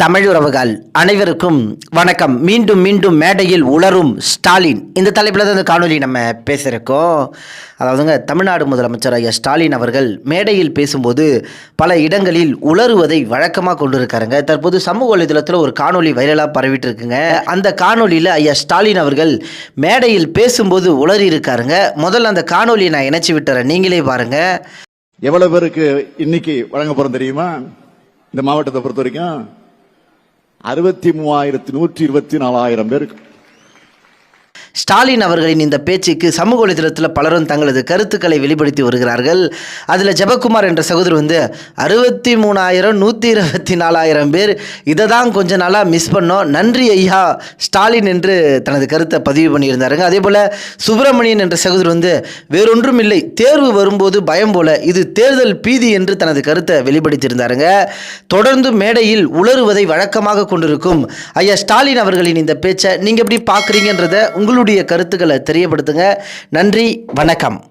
தமிழ் உறவுகள் அனைவருக்கும் வணக்கம். மீண்டும் மீண்டும் மேடையில் உளரும் ஸ்டாலின். இந்த தலைப்பில் தான் இந்த காணொலி நம்ம பேசியிருக்கோம். அதாவதுங்க தமிழ்நாடு முதலமைச்சர் ஐயா ஸ்டாலின் அவர்கள் மேடையில் பேசும்போது பல இடங்களில் உளறுவதை வழக்கமாக கொண்டு இருக்காருங்க தற்போது சமூக வலைதளத்தில் ஒரு காணொலி வைரலாக பரவிட்டு இருக்குங்க அந்த காணொலியில் ஐயா ஸ்டாலின் அவர்கள் மேடையில் பேசும்போது உளறி இருக்காருங்க முதல்ல அந்த காணொலியை நான் இணைச்சி விட்டுறேன். நீங்களே பாருங்கள் எவ்வளவு பேருக்கு இன்னைக்கு வழங்க போகிறோம் தெரியுமா? இந்த மாவட்டத்தை பொறுத்த வரைக்கும் அறுபத்தி மூவாயிரத்தி நூற்றி இருபத்தி நாலாயிரம் பேருக்கு. ஸ்டாலின் அவர்களின் இந்த பேச்சுக்கு சமூக வலைதளத்தில் பலரும் தங்களது கருத்துக்களை வெளிப்படுத்தி வருகிறார்கள். அதில் ஜெபக்குமார் என்ற சகோதரர் வந்து அறுபத்தி மூணாயிரம் நூற்றி இருபத்தி நாலாயிரம் பேர் இதை தான் கொஞ்ச நாளாக மிஸ் பண்ணோம். நன்றி ஐயா. ஸ்டாலின் என்று தனது கருத்தை பதிவு பண்ணியிருந்தாருங்க. அதே போல் சுப்பிரமணியன் என்ற சகோதரர் வந்து வேறொன்றும் இல்லை. தேர்வு வரும்போது பயம் போல இது தேர்தல் பீதி என்று தனது கருத்தை வெளிப்படுத்தியிருந்தாருங்க. தொடர்ந்து மேடையில் உளறுவதை வழக்கமாக கொண்டிருக்கும் ஐயா ஸ்டாலின் அவர்களின் இந்த பேச்சை நீங்கள் எப்படி பார்க்குறீங்கன்றத உங்களுடைய கருத்துக்களை தெரியப்படுத்துங்க. நன்றி வணக்கம்.